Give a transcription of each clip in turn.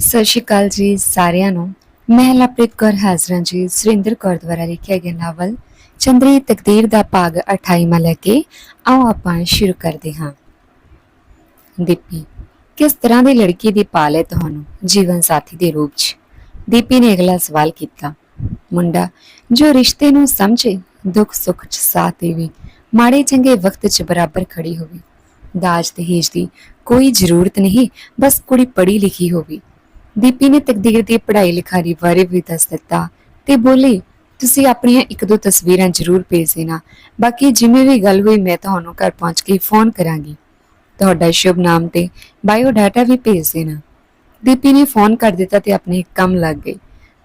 ਸਤਿ ਸ਼੍ਰੀ ਅਕਾਲ ਜੀ ਸਾਰਿਆਂ ਨੂੰ। ਮੈਂ ਲਵਪ੍ਰੀਤ ਕੌਰ ਹਾਜ਼ਰਾਂ ਜੀ, ਸੁਰਿੰਦਰ ਕੌਰ ਦੁਆਰਾ ਲਿਖਿਆ ਗਿਆ ਨਾਵਲ ਚੰਦਰੀ ਤਕਦੀਰ ਦਾ ਭਾਗ 28 ਲੈ ਕੇ ਆਓ ਆਪਾਂ ਸ਼ੁਰੂ ਕਰਦੇ ਹਾਂ। ਦੀਪੀ, ਕਿਸ ਤਰ੍ਹਾਂ ਦੀ ਲੜਕੀ ਦੀ ਪਾਲ ਹੈ ਤੁਹਾਨੂੰ ਜੀਵਨ ਸਾਥੀ ਦੇ ਰੂਪ 'ਚ? ਦੀਪੀ ਨੇ ਅਗਲਾ ਸਵਾਲ ਕੀਤਾ। ਮੁੰਡਾ, ਜੋ ਰਿਸ਼ਤੇ ਨੂੰ ਸਮਝੇ, ਦੁੱਖ ਸੁੱਖ 'ਚ ਸਾਥ ਦੇਵੇ, ਮਾੜੇ ਚੰਗੇ ਵਕਤ 'ਚ ਬਰਾਬਰ ਖੜੀ ਹੋਵੇ। ਦਾਜ ਦਹੇਜ ਦੀ ਕੋਈ ਜ਼ਰੂਰਤ ਨਹੀਂ, ਬਸ ਕੁੜੀ ਪੜ੍ਹੀ ਲਿਖੀ ਹੋਵੇ। ਦੀਪੀ ਨੇ ਤਕਦੀਰ ਦੀ ਪੜ੍ਹਾਈ ਲਿਖਾਈ ਬਾਰੇ ਵੀ ਦੱਸ ਦਿੱਤਾ ਤੇ ਬੋਲੀ, ਤੁਸੀਂ ਆਪਣੀਆਂ ਇੱਕ ਦੋ ਤਸਵੀਰਾਂ ਜ਼ਰੂਰ ਭੇਜ ਦੇਣਾ। ਬਾਕੀ ਜਿਵੇਂ ਵੀ ਗੱਲ ਹੋਈ, ਮੈਂ ਤੁਹਾਨੂੰ ਘਰ ਪਹੁੰਚ ਕੇ ਫੋਨ ਕਰਾਂਗੀ। ਤੁਹਾਡਾ ਸ਼ੁਭ ਨਾਮ ਤੇ ਬਾਇਓ ਡਾਟਾ ਵੀ ਭੇਜ ਦੇਣਾ। ਦੀਪੀ ਨੇ ਫੋਨ ਕਰ ਦਿੱਤਾ ਤੇ ਆਪਣੇ ਕੰਮ ਲੱਗ ਗਈ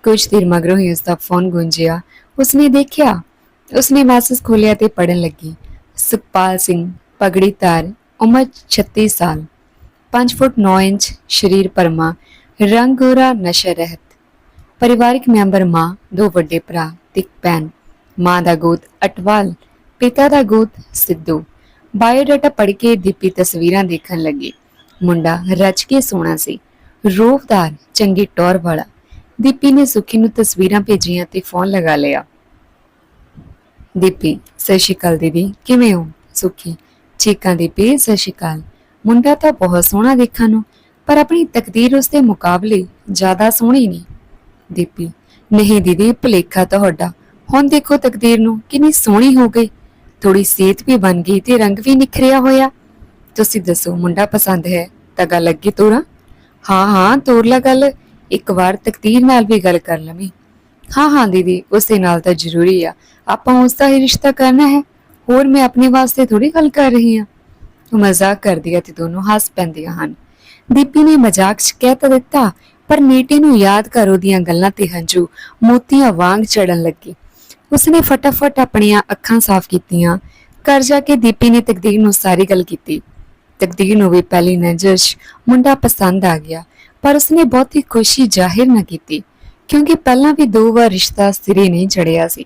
ਕੁਝ ਦੇਰ ਮਗਰੋਂ ਹੀ ਉਸਦਾ ਫੋਨ ਗੂੰਜਿਆ। ਉਸਨੇ ਦੇਖਿਆ, ਉਸਨੇ ਮੈਸੇਜ ਖੋਲਿਆ ਤੇ ਪੜਨ ਲੱਗੀ। ਸੁਖਪਾਲ ਸਿੰਘ ਪਗੜੀ ਤਾਰ ਉਮਰ 36 ਸਾਲ 5 ਫੁੱਟ 9 ਇੰਚ, ਸ਼ਰੀਰ ਪਰਮਾ ਰੰਗ ਗੋਰਾ ਨਸ਼ਾ ਰਹਿਤ। ਪਰਿਵਾਰਿਕ ਮੈਂਬਰ ਮਾਂ, ਦੋ ਵੱਡੇ ਭਰਾ ਤੇ ਭੈਣ। ਮਾਂ ਦਾ ਗੋਤ ਅਟਵਾਲ, ਪਿਤਾ ਦਾ ਗੋਤ ਸਿੱਧੂ। ਬਾਇਓਡਾਟਾ ਪੜ੍ਹ ਕੇ ਦੀਪੀ ਤਸਵੀਰਾਂ ਦੇਖਣ ਲੱਗੀ। ਮੁੰਡਾ ਰਚ ਕੇ ਸੋਹਣਾ ਸੀ। ਰੂਪਦਾਰ, ਚੰਗੀ ਟੌਰ ਵਾਲਾ। ਦੀਪੀ ਨੇ ਸੁਖੀ ਨੂੰ ਤਸਵੀਰਾਂ ਭੇਜੀਆਂ ਤੇ ਫੋਨ ਲਗਾ ਲਿਆ। ਦੀਪੀ, ਸਤਿ ਸ਼੍ਰੀ ਅਕਾਲ ਦੀਦੀ, ਕਿਵੇਂ ਹੋ? ਸੁਖੀ ਚੀਕਾਂ ਦੀਪੀ, ਸਤਿ ਸ਼੍ਰੀ ਅਕਾਲ। ਮੁੰਡਾ ਤਾਂ ਬਹੁਤ ਸੋਹਣਾ ਦੇਖਣ ਨੂੰ। ਪਰ ਆਪਣੀ ਤਕਦੀਰ ਉਸ ਦੇ ਮੁਕਾਬਲੇ ਜ਼ਿਆਦਾ ਸੋਹਣੀ ਨਹੀਂ। ਦੀਪੀ, ਨਹੀਂ ਦੀਦੀ, ਭੁਲੇਖਾ ਤੁਹਾਡਾ। ਹੁਣ ਦੇਖੋ ਤਕਦੀਰ ਨੂੰ ਕਿੰਨੀ ਸੋਹਣੀ ਹੋ ਗਈ। ਥੋੜੀ ਸਿਹਤ ਵੀ ਬਣ ਗਈ ਤੇ ਰੰਗ ਵੀ ਨਿਖਰਿਆ ਹੋਇਆ। ਤੁਸੀਂ ਦੱਸੋ ਮੁੰਡਾ ਪਸੰਦ ਹੈ ਤਾਂ ਗੱਲ ਅੱਗੇ ਤੋਰਾਂ। ਹਾਂ ਹਾਂ, ਤੋਰ ਲਾ ਗੱਲ। ਇੱਕ ਵਾਰ ਤਕਦੀਰ ਨਾਲ ਵੀ ਗੱਲ ਕਰ ਲਵੀਂ। ਹਾਂ ਹਾਂ, ਦੀਦੀ, ਉਸ ਨਾਲ ਤਾਂ ਜ਼ਰੂਰੀ ਆ। ਆਪਾਂ ਉਸ ਦਾ ਹੀ ਰਿਸ਼ਤਾ ਕਰਨਾ ਹੈ। ਹੋਰ ਮੈਂ ਆਪਣੇ ਵਾਸਤੇ ਥੋੜੀ ਗੱਲ ਕਰ ਰਹੀ ਹਾਂ। ਉਹ ਮਜ਼ਾਕ ਕਰਦੀ ਹੈ ਤੇ ਦੋਨੋਂ ਹੱਸ ਪੈਂਦੀਆਂ ਹਨ। ਦੀਪੀ ਨੇ ਮਜ਼ਾਕ 'ਚ ਕਹਿ ਤਾਂ ਦਿੱਤਾ, ਪਰ ਨੀਟੇ ਨੂੰ ਯਾਦ ਕਰ ਉਹਦੀਆਂ ਗੱਲਾਂ ਤੇ ਹੰਝੂ, ਮੋਤੀਆਂ ਵਾਂਗ ਚੜਨ ਲੱਗੇ। ਉਸਨੇ ਫਟਾਫਟ ਆਪਣੀਆਂ ਅੱਖਾਂ ਸਾਫ਼ ਕੀਤੀਆਂ। ਘਰ ਜਾ ਕੇ ਦੀਪੀ ਨੇ ਤਕਦੀਰ ਨੂੰ ਸਾਰੀ ਗੱਲ ਕੀਤੀ। ਤਕਦੀਰ ਨੂੰ ਵੀ ਪਹਿਲੀ ਨਜ਼ਰ 'ਚ ਮੁੰਡਾ ਪਸੰਦ ਆ ਗਿਆ, ਪਰ ਉਸਨੇ ਬਹੁਤੀ ਖੁਸ਼ੀ ਜ਼ਾਹਿਰ ਨਾ ਕੀਤੀ, ਕਿਉਂਕਿ ਪਹਿਲਾਂ ਵੀ ਦੋ ਵਾਰ ਰਿਸ਼ਤਾ ਸਿਰੇ ਨਹੀਂ ਚੜਿਆ ਸੀ।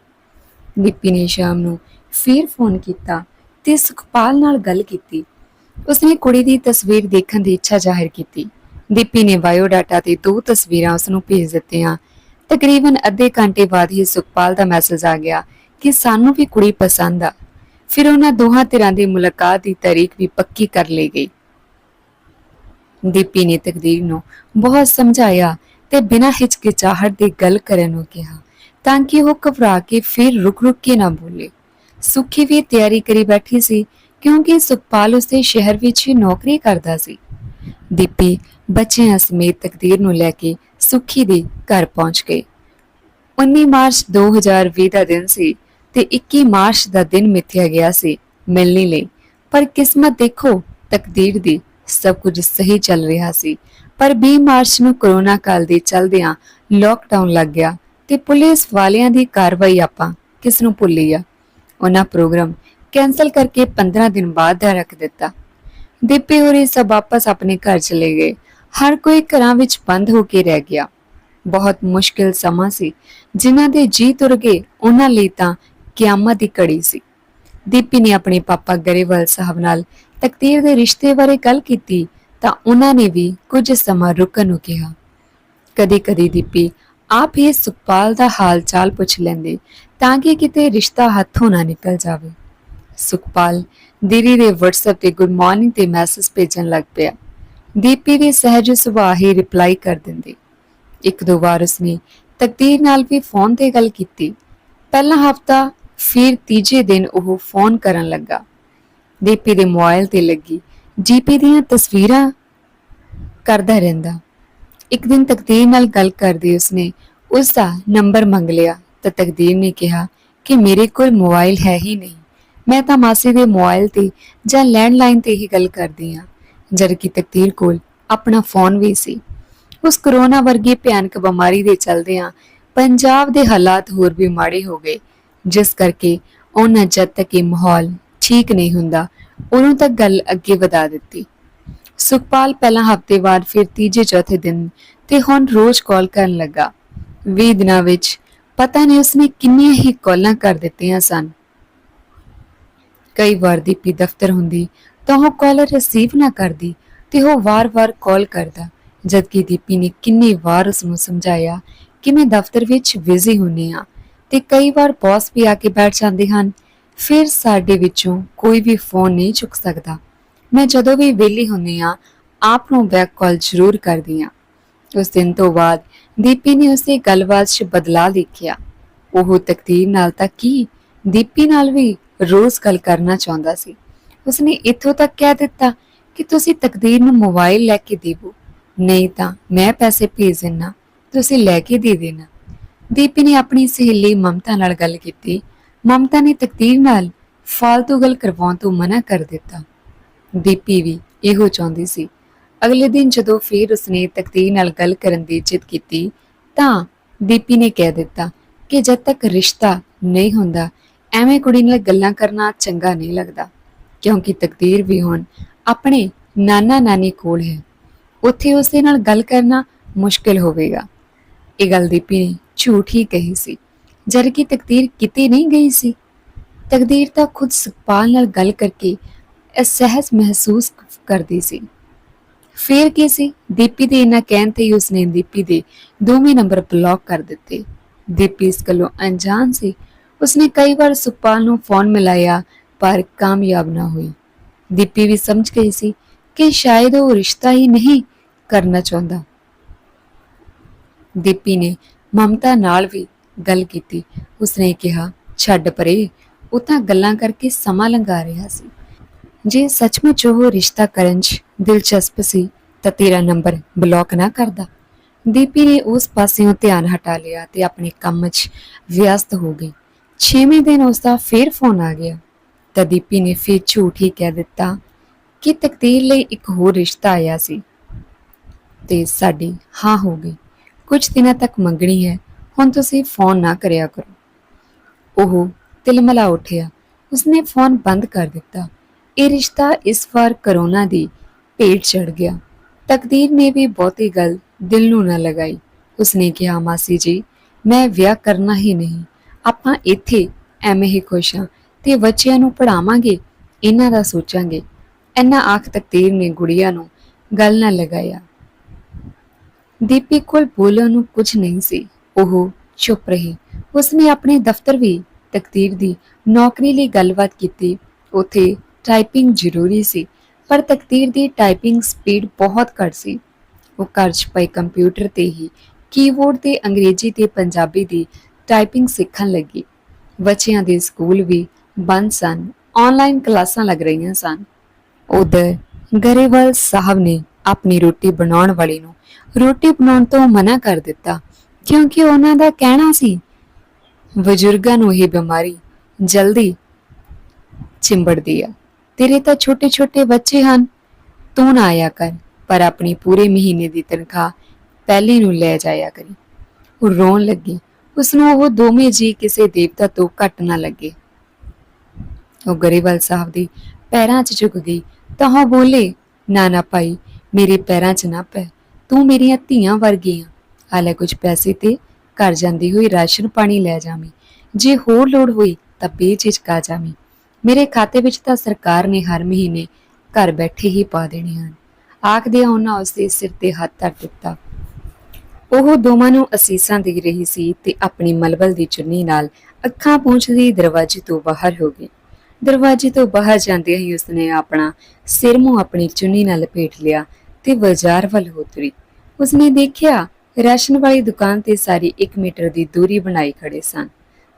ਦੀਪੀ ਨੇ ਸ਼ਾਮ ਨੂੰ ਫਿਰ ਫੋਨ ਕੀਤਾ ਤੇ ਸੁਖਪਾਲ ਨਾਲ ਗੱਲ ਕੀਤੀ। ਉਸਨੇ ਕੁੜੀ ਦੀ ਤਸਵੀਰ ਦੇਖਣ ਦੀ ਇੱਛਾ ਜ਼ਾਹਿਰ ਕੀਤੀ। ਦੀਪੀ ਨੇ ਬਾਇਓਡਾਟਾ ਤੇ ਦੋ ਤਸਵੀਰਾਂ ਉਸ ਨੂੰ ਭੇਜ ਦਿੱਤੀਆਂ। ਤਕਰੀਬਨ ਅੱਧੇ ਘੰਟੇ ਬਾਅਦ ਹੀ ਸੁਖਪਾਲ ਦਾ ਮੈਸੇਜ ਆ ਗਿਆ ਕਿ ਸਾਨੂੰ ਵੀ ਕੁੜੀ ਪਸੰਦ ਆ। ਫਿਰ ਉਹਨਾਂ ਦੋਹਾਂ ਧਿਰਾਂ ਦੀ ਮੁਲਾਕਾਤ ਦੀ ਤਾਰੀਖ ਵੀ ਪੱਕੀ ਕਰ ਲਈ ਗਈ। ਦੀਪੀ ਨੇ ਤਕਦੀਰ ਨੂੰ ਬਹੁਤ ਸਮਝਾਇਆ ਤੇ ਬਿਨਾਂ ਹਿਚਕਿਚਾਹਟ ਦੇ ਗੱਲ ਕਰਨ ਨੂੰ ਕਿਹਾ ਤਾਂ ਕਿ ਉਹ ਘਬਰਾ ਕੇ ਫਿਰ ਰੁਕ-ਰੁਕ ਕੇ ਨਾ ਬੋਲੇ। ਸੁਖੀ ਵੀ ਤਿਆਰੀ ਕਰੀ ਬੈਠੀ ਸੀ ਕਿਉਂਕਿ ਸੁਖਪਾਲ ਉਸਦੇ ਸ਼ਹਿਰ ਵਿੱਚ ਹੀ ਨੌਕਰੀ ਕਰਦਾ ਸੀ। ਦੀਪੀ ਬੱਚਿਆਂ ਸਮੇਤ ਤਕਦੀਰ ਨੂੰ ਲੈ ਕੇ ਸੁਖੀ ਦੇ ਘਰ ਪਹੁੰਚ ਗਈ 19 ਮਾਰਚ 2020 ਦਾ ਦਿਨ ਸੀ ਤੇ 21 ਮਾਰਚ ਦਾ ਦਿਨ ਮਿੱਥਿਆ ਗਿਆ ਸੀ ਮਿਲਣੀ ਲਈ। ਪਰ ਕਿਸਮਤ ਦੇਖੋ, ਤਕਦੀਰ ਦੀ ਸਭ ਕੁਝ ਸਹੀ ਚੱਲ ਰਿਹਾ ਸੀ। ਪਰ 20 ਮਾਰਚ ਨੂੰ ਕਰੋਨਾ ਕਾਲ ਦੇ ਚਲਦਿਆਂ ਲੋਕਡਾਊਨ ਲੱਗ ਗਿਆ ਤੇ ਪੁਲਿਸ ਵਾਲਿਆਂ ਦੀ ਕਾਰਵਾਈ ਆਪਾਂ ਕਿਸ ਨੂੰ ਭੁੱਲੀ ਆ? ਉਹਨਾਂ ਪ੍ਰੋਗਰਾਮ ਕੈਨਸਲ ਕਰਕੇ 15 ਦਿਨ ਬਾਅਦ ਦਾ ਰੱਖ ਦਿੱਤਾ। ਦੀਪੇ ਹੋਰੇ ਸਭ ਵਾਪਸ ਆਪਣੇ ਘਰ ਚਲੇ ਗਏ। ਹਰ ਕੋਈ ਘਰਾਂ ਵਿੱਚ ਬੰਦ ਹੋ ਕੇ ਰਹਿ ਗਿਆ। ਬਹੁਤ ਮੁਸ਼ਕਿਲ ਸਮਾਂ ਸੀ। ਜਿਨ੍ਹਾਂ ਦੇ ਜੀ ਤੁਰ ਗਏ, ਉਹਨਾਂ ਲਈ ਤਾਂ ਕਿਆਮਤ ਦੀ ਘੜੀ ਸੀ। ਦੀਪੀ ਨੇ ਆਪਣੇ ਪਾਪਾ ਗਰੇਵਾਲ ਸਾਹਿਬ ਨਾਲ ਤਕਦੀਰ ਦੇ ਰਿਸ਼ਤੇ ਬਾਰੇ ਗੱਲ ਕੀਤੀ ਤਾਂ ਉਹਨਾਂ ਨੇ ਵੀ ਕੁਝ ਸਮਾਂ ਰੁਕਣ ਨੂੰ ਕਿਹਾ। ਕਦੇ-ਕਦੇ ਦੀਪੀ ਆਪ ਹੀ ਸੁਖਪਾਲ ਦਾ ਹਾਲ ਚਾਲ ਪੁੱਛ ਲੈਂਦੇ ਤਾਂ ਕਿ ਕਿਤੇ ਰਿਸ਼ਤਾ ਹੱਥੋਂ ਨਾ ਨਿਕਲ ਜਾਵੇ। ਸੁਖਪਾਲ ਦੀਦੀ ਦੇ WhatsApp ਤੇ ਗੁੱਡ ਮਾਰਨਿੰਗ ਤੇ ਮੈਸੇਜ ਭੇਜਣ ਲੱਗ ਪਿਆ। ਦੀਪੀ ਵੀ ਸਹਿਜ ਸੁਭਾਅ ਹੀ ਰਿਪਲਾਈ ਕਰ ਦਿੰਦੀ। ਇੱਕ ਦੋ ਵਾਰ ਉਸਨੇ ਤਕਦੀਰ ਨਾਲ ਵੀ ਫੋਨ ਤੇ ਗੱਲ ਕੀਤੀ। ਪਹਿਲਾ ਹਫਤਾ ਫਿਰ ਤੀਜੇ ਦਿਨ ਉਹ ਫੋਨ ਕਰਨ ਲੱਗਾ। ਦੀਪੀ ਦੇ ਮੋਬਾਈਲ ਤੇ ਲੱਗੀ। ਜੀਪੀ ਦੀਆਂ ਤਸਵੀਰਾਂ ਕਰਦਾ ਰਹਿੰਦਾ। ਇੱਕ ਦਿਨ ਤਕਦੀਰ ਨਾਲ ਗੱਲ ਕਰਦੀ ਉਸਨੇ ਉਸ ਦਾ ਨੰਬਰ ਮੰਗ ਲਿਆ ਤਾਂ ਤਕਦੀਰ ਨੇ ਕਿਹਾ ਕਿ ਮੇਰੇ ਕੋਲ ਮੋਬਾਈਲ ਹੈ ਹੀ ਨਹੀਂ। ਮੈਂ ਤਾਂ ਮਾਸੀ ਦੇ ਮੋਬਾਈਲ ਤੇ ਜਾਂ ਲੈਂਡਲਾਈਨ ਤੇ ਹੀ ਗੱਲ ਕਰਦੀ ਹਾਂ। ਜਦਕਿ ਤਕਦੀਰ ਕੋਲ ਆਪਣਾ ਫੋਨ ਵੀ ਸੀ। ਉਸ ਕਰੋਨਾ ਵਰਗੀ ਭਿਆਨਕ ਬਿਮਾਰੀ ਦੇ ਚਲਦਿਆਂ ਪੰਜਾਬ ਦੇ ਹਾਲਾਤ ਹੋਰ ਵੀ ਮਾੜੇ ਹੋ ਗਏ। ਜਿਸ ਕਰਕੇ ਉਹਨਾਂ ਜਦ ਤੱਕ ਇਹ ਮਾਹੌਲ ਠੀਕ ਨਹੀਂ ਹੁੰਦਾ, ਉਹਨੂੰ ਤੱਕ ਗੱਲ ਅੱਗੇ ਵਧਾ ਦਿੱਤੀ। ਸੁਖਪਾਲ ਪਹਿਲਾਂ ਹਫ਼ਤੇ ਬਾਅਦ ਫਿਰ ਤੀਜੇ ਚੌਥੇ ਦਿਨ ਤੇ ਹੁਣ ਰੋਜ਼ ਕਾਲ ਕਰਨ ਲੱਗਾ। 20 ਦਿਨਾਂ ਵਿੱਚ ਪਤਾ ਨਹੀਂ ਉਸਨੇ ਕਿੰਨੀਆਂ ਹੀ ਕਾਲਾਂ ਕਰ ਦਿੱਤੀਆਂ ਸਨ। ਕਈ ਵਾਰ ਦੀਪੀ ਦਫ਼ਤਰ ਹੁੰਦੀ ਤਾਂ ਉਹ ਕਾਲਰ ਰਿਸੀਵ ਨਾ ਕਰਦੀ ਤੇ ਉਹ ਵਾਰ-ਵਾਰ ਕਾਲ ਕਰਦਾ, ਜਦਕਿ ਦੀਪੀ ਨੇ ਕਿੰਨੀ ਵਾਰ ਉਸ ਨੂੰ ਸਮਝਾਇਆ ਕਿ ਮੈਂ ਦਫ਼ਤਰ ਵਿੱਚ ਬਿਜ਼ੀ ਹੁੰਨੀ ਆ ਤੇ ਕਈ ਵਾਰ ਬੌਸ ਵੀ ਆ ਕੇ ਬੈਠ ਜਾਂਦੇ ਹਨ। ਫਿਰ ਸਾਡੇ ਵਿੱਚੋਂ ਕੋਈ ਵੀ ਫੋਨ ਨਹੀਂ ਚੁੱਕ ਸਕਦਾ। ਮੈਂ ਜਦੋਂ ਵੀ ਵਿਹਲੀ ਹੁੰਨੀ ਆ ਆਪ ਨੂੰ ਬੈਕ ਕਾਲ ਜ਼ਰੂਰ ਕਰਦੀ ਆ ਉਸ ਦਿਨ ਤੋਂ ਬਾਅਦ ਦੀਪੀ ਨੇ ਉਸੇ ਗੱਲਬਾਤ 'ਚ ਬਦਲਾਅ ਦੇਖਿਆ। ਉਹ ਤਕਦੀਰ ਨਾਲ ਤਾਂ ਕੀ? ਦੀਪੀ ਨਾਲ ਵੀ ਰੋਜ਼ ਗੱਲ ਕਰਨਾ ਚਾਹੁੰਦਾ ਸੀ। ਉਸਨੇ ਇੱਥੋਂ ਤੱਕ ਕਹਿ ਦਿੱਤਾ ਕਿ ਤੁਸੀਂ ਤਕਦੀਰ ਨੂੰ ਮੋਬਾਈਲ ਲੈ ਕੇ ਦੇਵੋ। ਨਹੀਂ ਤਾਂ ਮੈਂ ਪੈਸੇ ਭੇਜ ਦਿੰਨਾ, ਤੁਸੀਂ ਲੈ ਕੇ ਦੇ ਦੇਣਾ। ਦੀਪੀ ਨੇ ਆਪਣੀ ਸਹੇਲੀ ਮਮਤਾ ਨਾਲ ਗੱਲ ਕੀਤੀ। ਮਮਤਾ ਨੇ ਤਕਦੀਰ ਨਾਲ ਫालतू ਗੱਲ ਕਰਵਾਉਣ ਤੋਂ ਮਨਾ ਕਰ ਦਿੱਤਾ। ਦੀਪੀ ਵੀ ਇਹੋ ਚਾਹੁੰਦੀ ਸੀ। ਅਗਲੇ ਦਿਨ ਜਦੋਂ ਫੇਰ ਉਸਨੇ ਤਕਦੀਰ ਨਾਲ ਗੱਲ ਕਰਨ ਦੀ ਜਿੱਦ ਕੀਤੀ ਤਾਂ ਦੀਪੀ ਨੇ ਕਹਿ ਦਿੱਤਾ ਕਿ ਜਦ ਤੱਕ ਰਿਸ਼ਤਾ ਨਹੀਂ ਹੁੰਦਾ ਐਵੇਂ ਕੁੜੀ ਨਾਲ ਗੱਲਾਂ ਕਰਨਾ ਚੰਗਾ ਨਹੀਂ ਲੱਗਦਾ, ਕਿਉਂਕਿ ਤਕਦੀਰ ਵੀ ਹੁਣ ਆਪਣੇ ਨਾਨਾ ਨਾਨੀ ਕੋਲ ਹੈ। ਉੱਥੇ ਉਸਦੇ ਨਾਲ ਗੱਲ ਕਰਨਾ ਮੁਸ਼ਕਿਲ ਹੋਵੇਗਾ। ਇਹ ਗੱਲ ਦੀਪੀ ਨੇ ਝੂਠ ਹੀ ਕਹੀ ਸੀ, ਜਦ ਕਿ ਤਕਦੀਰ ਕਿਤੇ ਨਹੀਂ ਗਈ ਸੀ। ਤਕਦੀਰ ਤਾਂ ਖੁਦ ਸੁਖਪਾਲ ਨਾਲ ਗੱਲ ਕਰਕੇ ਅਸਹਿਜ ਮਹਿਸੂਸ ਕਰਦੀ ਸੀ। ਫੇਰ ਕੀ ਸੀ? ਦੀਪੀ ਦੇ ਇਹਨਾਂ ਕਹਿਣ ਤੇ ਹੀ ਉਸਨੇ ਦੀਪੀ ਦੇ ਦੋਵੇਂ ਨੰਬਰ ਬਲੌਕ ਕਰ ਦਿੱਤੇ। ਦੀਪੀ ਇਸ ਗੱਲੋਂ ਅਣਜਾਣ ਸੀ ਉਸਨੇ ਕਈ ਵਾਰ ਸੁਖਪਾਲ ਨੂੰ ਫੋਨ ਮਿਲਾਇਆ, ਪਰ ਕਾਮਯਾਬ ਨਾ ਹੋਈ। ਦੀਪੀ ਵੀ ਸਮਝ ਗਈ ਸੀ ਕਿ ਸ਼ਾਇਦ ਉਹ ਰਿਸ਼ਤਾ ਹੀ ਨਹੀਂ ਕਰਨਾ ਚਾਹੁੰਦਾ। ਦੀਪੀ ਨੇ ਮਮਤਾ ਨਾਲ ਵੀ ਗੱਲ ਕੀਤੀ। ਉਸਨੇ ਕਿਹਾ, ਛੱਡ ਪਰੇ, ਉਹ ਤਾਂ ਗੱਲਾਂ ਕਰਕੇ ਸਮਾਂ ਲੰਘਾ ਰਿਹਾ ਸੀ। ਜੇ ਸੱਚਮੁੱਚ ਉਹ ਰਿਸ਼ਤਾ ਕਰਨ 'ਚ ਦਿਲਚਸਪ ਸੀ, ਤਾਂ ਤੇਰਾ ਨੰਬਰ ਬਲੌਕ ਨਾ ਕਰਦਾ। ਦੀਪੀ ਨੇ ਉਸ ਪਾਸਿਓਂ ਧਿਆਨ ਹਟਾ ਲਿਆ ਤੇ ਆਪਣੇ ਕੰਮ 'ਚ ਵਿਅਸਤ ਹੋ ਗਈ। ਛੇਵੇਂ ਦਿਨ ਉਸ ਦਾ ਫੇਰ ਫੋਨ ਆ ਗਿਆ। ਤਾਂ ਦੀਪੀ ਨੇ ਫੇਰ ਝੂਠ ਹੀ ਕਹਿ ਦਿੱਤਾ ਕਿ ਤਕਦੀਰ ਲਈ ਇੱਕ ਹੋਰ ਰਿਸ਼ਤਾ ਆਇਆ ਸੀ। ਤੇ ਸਾਡੀ ਹਾਂ ਹੋ ਗਈ। ਕੁਝ ਦਿਨਾਂ ਤੱਕ ਮੰਗਣੀ ਹੈ। ਹੁਣ ਤੁਸੀਂ ਫੋਨ ਨਾ ਕਰਿਆ ਕਰੋ। ਉਹ ਤਿਲਮਲਾ ਉੱਠਿਆ। ਉਸਨੇ ਫੋਨ ਬੰਦ ਕਰ ਦਿੱਤਾ। ਇਹ ਰਿਸ਼ਤਾ ਇਸ ਵਾਰ ਕਰੋਨਾ ਦੀ ਭੇਟ ਚੜ ਗਿਆ। ਤਕਦੀਰ ਨੇ ਵੀ ਬਹੁਤੀ ਗੱਲ ਦਿਲ ਨੂੰ ਨਾ ਲਗਾਈ। ਉਸਨੇ ਕਿਹਾ, ਮਾਸੀ ਜੀ, ਮੈਂ ਵਿਆਹ ਕਰਨਾ ਹੀ ਨਹੀਂ। ਆਪਾਂ ਇੱਥੇ ਐਵੇਂ ਹੀ ਖੁਸ਼ ਹਾਂ ਤੇ ਬੱਚਿਆਂ ਨੂੰ ਪੜਾਵਾਂਗੇ ਇਹਨਾਂ ਦਾ ਸੋਚਾਂਗੇ। ਇੰਨਾ ਆਖ ਤਕਦੀਰ ਨੇ ਗੁੜੀਆ ਨੂੰ ਗੱਲ ਨਾ ਲਗਾਇਆ। ਦੀਪੀ ਕੋਲ ਬੋਲਣ ਨੂੰ ਕੁਝ ਨਹੀਂ ਸੀ। ਉਹ ਚੁੱਪ ਰਹੀ। ਉਸਨੇ ਆਪਣੇ ਦਫ਼ਤਰ ਵੀ ਤਕਦੀਰ ਦੀ ਨੌਕਰੀ ਲਈ ਗੱਲਬਾਤ ਕੀਤੀ। ਉਥੇ ਟਾਈਪਿੰਗ ਜ਼ਰੂਰੀ ਸੀ, ਪਰ ਤਕਦੀਰ ਦੀ ਟਾਈਪਿੰਗ ਸਪੀਡ ਬਹੁਤ ਘੱਟ ਸੀ। ਉਹ ਘਰ 'ਚ ਪਏ ਕੰਪਿਊਟਰ ਤੇ ਹੀ, ਕੀਬੋਰਡ ਤੇ ਅੰਗਰੇਜ਼ੀ ਤੇ ਪੰਜਾਬੀ ਦੀ ਟਾਈਪਿੰਗ ਸਿੱਖਣ ਲੱਗੀ। ਬੱਚਿਆਂ ਦੇ ਸਕੂਲ ਵੀ ਬੰਦ ਸਨ। ਆਨਲਾਈਨ ਕਲਾਸਾਂ ਲੱਗ ਰਹੀਆਂ ਸਨ। ਉਧਰ ਗਰੇਵਾਲ ਸਾਹਿਬ ਨੇ ਆਪਣੀ ਰੋਟੀ ਬਣਾਉਣ ਵਾਲੀ ਨੂੰ ਰੋਟੀ ਬਣਾਉਣ ਤੋਂ ਮਨਾ ਕਰ ਦਿੱਤਾ, ਕਿਉਂਕਿ ਉਹਨਾਂ ਦਾ ਕਹਿਣਾ ਸੀ, ਬਜ਼ੁਰਗਾਂ ਨੂੰ ਇਹ ਬਿਮਾਰੀ ਜਲਦੀ ਚਿੰਬੜਦੀ ਆ। ਤੇਰੇ ਤਾਂ ਛੋਟੇ-ਛੋਟੇ ਬੱਚੇ ਹਨ। ਤੂੰ ਨਾ ਆਇਆ ਕਰ, ਪਰ ਆਪਣੀ ਪੂਰੇ ਮਹੀਨੇ ਦੀ ਤਨਖਾਹ ਪਹਿਲੇ ਨੂੰ ਲੈ ਜਾਇਆ ਕਰੀ। ਉਹ ਰੋਣ ਲੱਗੀ। ਉਸ ਨੂੰ ਉਹ ਦੋਵੇਂ ਜੀ ਕਿਸੇ ਦੇਵਤਾ ਤੋਂ ਘੱਟ ਨਾ ਲੱਗੇ। ਉਹ ਗਰੇਵਾਲ ਸਾਹਿਬ ਦੇ ਪੈਰਾਂ 'ਚ ਝੁਕ ਗਈ। ਤਾਂ ਉਹ ਬੋਲੇ ਨਾ ਨਾ ਭਾਈ, ਮੇਰੇ ਪੈਰਾਂ 'ਚ ਨਾ ਪੈ ਤੂੰ ਮੇਰੀਆਂ ਧੀਆਂ ਵਰਗੀ ਆ। ਹਾਲੇ ਕੁਝ ਪੈਸੇ ਤੇ ਘਰ ਜਾਂਦੀ ਹੋਈ ਰਾਸ਼ਨ ਪਾਣੀ ਲੈ ਜਾਵੀਂ। ਜੇ ਹੋਰ ਲੋੜ ਹੋਈ ਤਾਂ ਬੇਝਿਜਕਾ ਜਾਵੀਂ। ਮੇਰੇ ਖਾਤੇ ਵਿੱਚ ਤਾਂ ਸਰਕਾਰ ਨੇ ਹਰ ਮਹੀਨੇ ਘਰ ਬੈਠੇ ਹੀ ਪਾ ਦੇਣੇ ਹਨ। ਆਖਦਿਆਂ ਉਹਨਾਂ ਉਸ ਦੇ ਸਿਰ ਤੇ ਹੱਥ ਧਰ ਦਿੱਤਾ। ਉਹ ਦੋਵਾਂ ਨੂੰ ਅਸੀਸਾਂ ਦੇ ਰਹੀ ਸੀ ਤੇ ਆਪਣੀ ਮਲਬਲ ਦੀ ਚੁੰਨੀ ਨਾਲ ਅੱਖਾਂ ਪਹੁੰਚਦੀ ਦਰਵਾਜ਼ੇ ਤੋਂ ਬਾਹਰ ਹੋ ਗਈ। ਦਰਵਾਜ਼ੇ ਤੋਂ ਬਾਹਰ ਜਾਂਦੇ ਹੀ ਉਸਨੇ ਆਪਣਾ ਸਿਰ ਮੂੰਹ ਆਪਣੀ ਚੁੰਨੀ ਨਾਲ ਲਪੇਟ ਲਿਆ ਤੇ ਬਾਜ਼ਾਰ ਵੱਲ ਹੋ ਤੁਰੀ। ਉਸਨੇ ਦੇਖਿਆ, ਰਾਸ਼ਨ ਵਾਲੀ ਦੁਕਾਨ ਤੇ ਸਾਰੀ 1 ਮੀਟਰ ਦੀ ਦੂਰੀ ਬਣਾਈ ਖੜੇ ਸਨ।